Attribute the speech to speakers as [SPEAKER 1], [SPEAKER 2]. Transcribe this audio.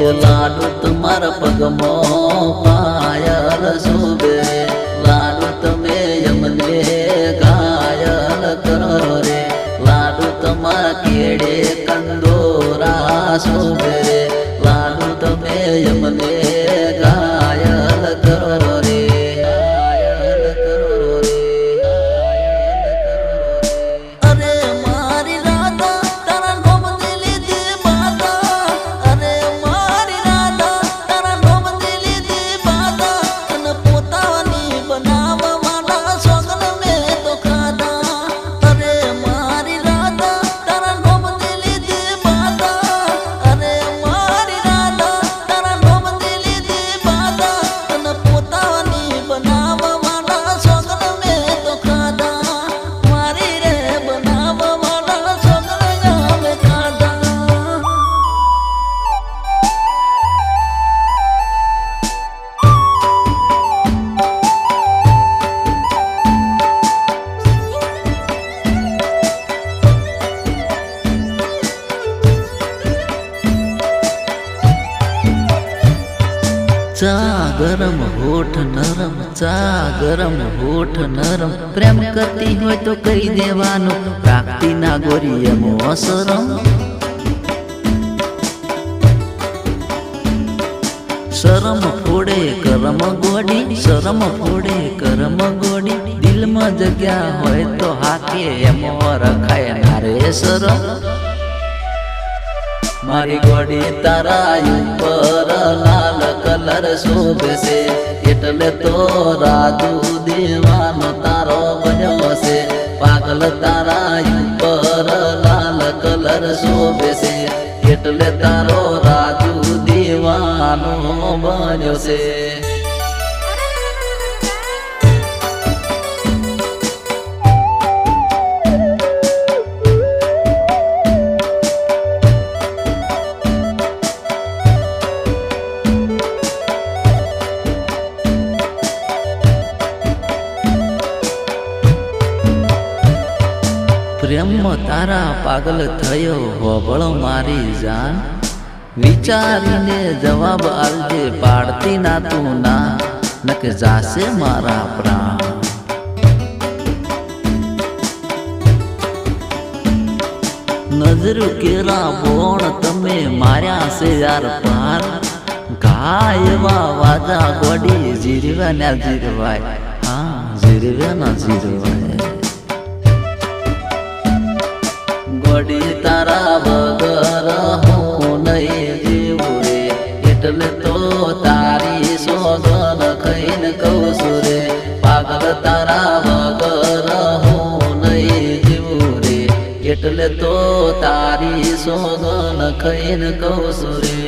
[SPEAKER 1] લાડુ તમારા પગમો પાયલ શોભે. લાડુ તમે યમને ઘાયલ કરો રે. લાડુ તમારા કેડે કંદોરા શોભે. ચા ગરમ હોઠ નરમ ચા ગરમ હોઠ નરમ. પ્રેમ કરતી હોય તો કહી દેવાનું પ્રાપ્તિ ના ગોરી એમ અસરમ. શરમ ફોડે કરમ ગોડી, શરમ ફોડે કરમ ગોડી. દિલમાં જગ્યા હોય તો હાકે એમ રખાય નારે શરમ. મારી ઘોડી તારા ઉપર લાલ કલર શોભે છે એટલે તો રાજુ દેવાનો તારો બન્યો છે પાગલ તારા ઉપર લાલ કલર શોભે છે એટલે તારો રાજુ દેવાનો બન્યો છે પ્રેમમાં તારા પાગલ થયો હોબળ મારી જાન. વિચારીને જવાબ આવજે પાડતી ના તું ના, નકે જાશે મારા પ્રાણ. નજર કેરા બોણ તમે માર્યા છે યાર પાર. ગાયવા વાજા ગોડી જીરવા ના જીરવાય. હા, જીરવા ના જીરવાય. તારા વગર હું નહીં જીવું રે. એટલે તો તારી સોગન ખઈને કહું રે. પાગલ તારા વગર હું નહીં જીવું રે. એટલે તો તારી સોગન ખઈને કહું રે.